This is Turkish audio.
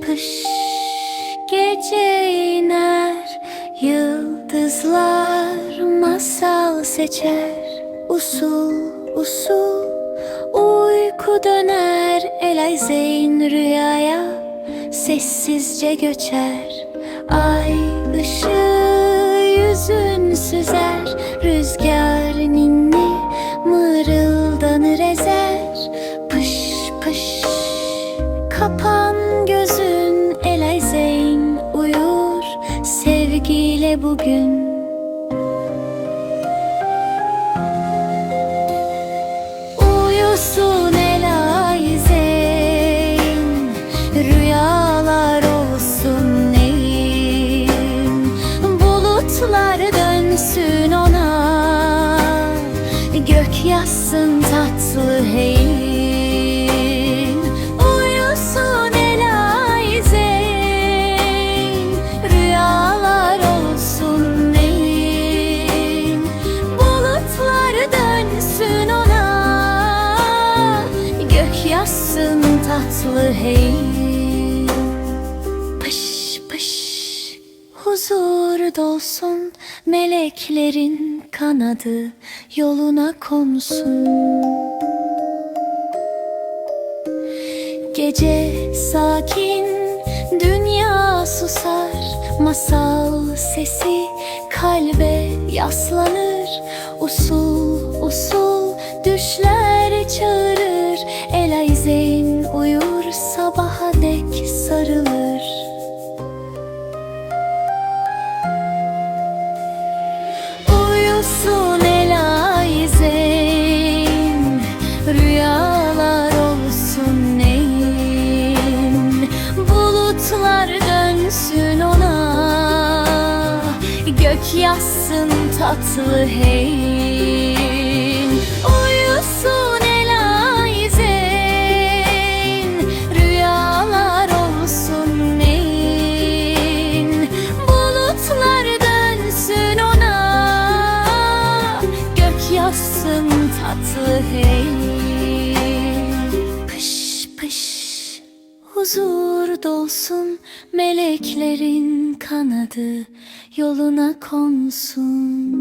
pış Gece iner Yıldızlar masal seçer. Usul usul Uyku döner Elay Zeyn rüyaya Sessizce göçer. Ay ışığı Sevgiyle bugün. Uyusun Elay Zeyn Rüyalar olsun neyin Bulutlar dönsün ona Gök yazsın tatlı heyin yazsın tatlı hey Pış pış. Huzur dolsun Meleklerin kanadı Yoluna konsun. Gece sakin Dünya susar. Masal sesi Kalbe yaslanır. Usul usul sarılır. Uyusun Elay Zeyn Rüyalar olsun neyin? Bulutlar dönsün ona Gök yazsın tatlı heyin Yazsın tatlı hey Pış pış. Huzur dolsun Meleklerin kanadı Yoluna konsun